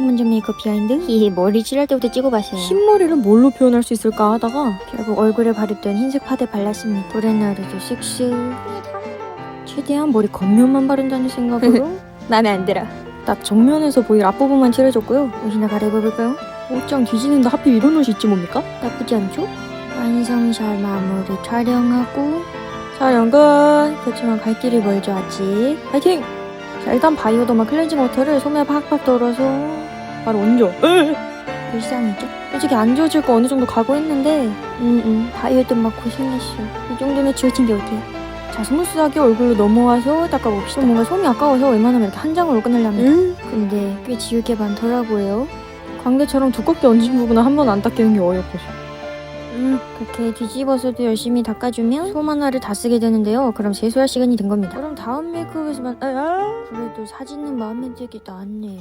먼저 메이크업 비하인드? 이 머리 칠할 때부터 찍어봤어요. 흰머리를 뭘로 표현할 수 있을까 하다가 결국 얼굴에 바르던 흰색 파데 발랐습니다. 브레나르도 쓱쓱. 최대한 머리 겉면만 바른다는 생각으로 마음에 안 들어. 딱 정면에서 보일 앞부분만 칠해줬고요. 옷이나 갈아입어볼까요? 옷장 뒤지는데 하필 이런 옷이 있지 뭡니까? 나쁘지 않죠? 완성샷 마무리 촬영하고 촬영 끝! 그렇지만 갈 길이 멀죠 아직 파이팅! 자 일단 바이오더마 클렌징 워터를 손에 팍팍 덜어서 바로 얹어. 불쌍이죠? 솔직히 안 지워질 거 어느 정도 각오했는데. 응응 바이오도 막 고생했어. 이 정도면 지워진 게 어디야 자 스무스하게 얼굴로 넘어와서 닦아봅시다. 좀 뭔가 솜이 아까워서 웬만하면 이렇게 한 장으로 끝내려면. 음? 근데 꽤 지울 게 많더라고요. 광대처럼 두껍게 얹은 부분은 한 번 안 닦이는 게 어이없어. 음 그렇게 뒤집어서도 열심히 닦아주면 솜 하나를 다 쓰게 되는데요. 그럼 세수할 시간이 된 겁니다. 그럼 다음 메이크업에서만 아, 그래도 사진은 마음에 들게 나왔네요